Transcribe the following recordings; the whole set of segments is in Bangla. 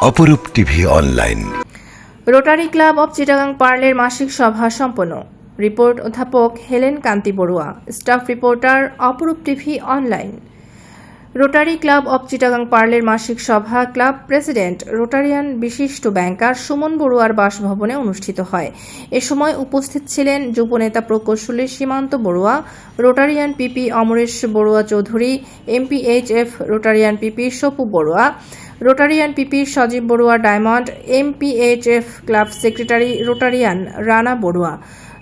Aparup TV online. Rotary club of Chittagong পার্লের মাসিক সভা সম্পন্ন। রিপোর্ট অধ্যাপক Helen Kanti Barua. Staff reporter Aparup TV online. Rotary club of Chittagong পার্লের মাসিক সভা ক্লাব প্রেসিডেন্ট, রোটারিয়ান বিশিষ্ট ব্যাংকার সুমন বড়ুয়ার বাসভবনে অনুষ্ঠিত হয়। এ সময় উপস্থিত ছিলেন যুবনেতা প্রকৌশলী Simanta Barua, Rotarian PP Amaresh Barua Chowdhury, MPHF Rotarian PP Sapu Barua, Rotarian PP Sajib Barua Diamond, MPHF club secretary Rotarian Rana Barua.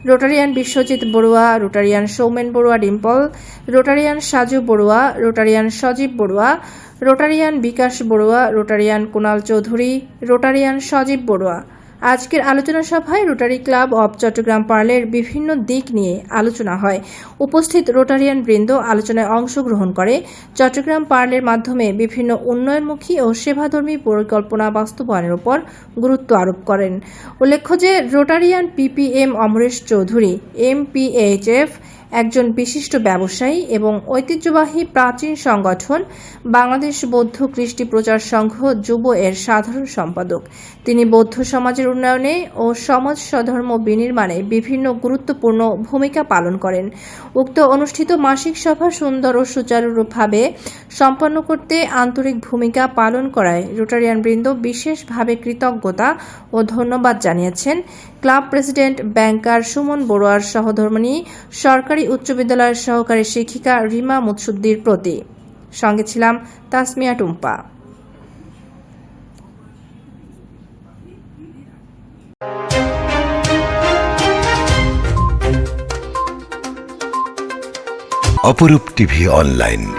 Rotarian Biswajit Barua, Rotarian Soumen Barua Dimple, Rotarian Saju Barua, Rotarian Sajib Barua, Rotarian Bikash Barua, Rotarian Kunal Chowdhury, Rotarian Sajib Barua. আজকের আলোচনা সভায় রোটারি ক্লাব অব চট্টগ্রাম পার্লের বিভিন্ন দিক নিয়ে আলোচনা হয়। উপস্থিত রোটারিয়ান বৃন্দ আলোচনায় অংশগ্রহণ করে চট্টগ্রাম পার্লের মাধ্যমে বিভিন্ন উন্নয়নমুখী ও সেবাধর্মী পরিকল্পনা বাস্তবায়নের উপর গুরুত্ব আরোপ করেন। উল্লেখ্য যে Rotarian PPM Amaresh Chowdhury MPHF একজন বিশিষ্ট ব্যবসায়ী এবং ঐতিহ্যবাহী প্রাচীন সংগঠন, বাংলাদেশ বৌদ্ধ কৃষ্টি প্রচার সংঘ যুব এর সাধারণ সম্পাদক। তিনি বৌদ্ধ সমাজের উন্নয়নে ও সমাজ স্বধর্ম বিনির্মাণে বিভিন্ন গুরুত্বপূর্ণ ভূমিকা পালন করেন। উক্ত অনুষ্ঠিত মাসিক সভা সুন্দর ও সুচারুরূপভাবে সম্পন্ন করতে আন্তরিক ভূমিকা পালন করায় রোটারিয়ান বৃন্দ বিশেষভাবে কৃতজ্ঞতা ও ধন্যবাদ জানিয়েছেন। ক্লাব প্রেসিডেন্ট, ব্যাংকার সুমন বড়ুয়ার সহধর্মিণী সরকারি উচ্চ বিদ্যালয়ের সহকারী শিক্ষিকা রিমা মুৎসুদ্দির প্রতি। সঙ্গে ছিলাম তাসমিয়া টুম্পা। অপরূপ টিভি অনলাইন।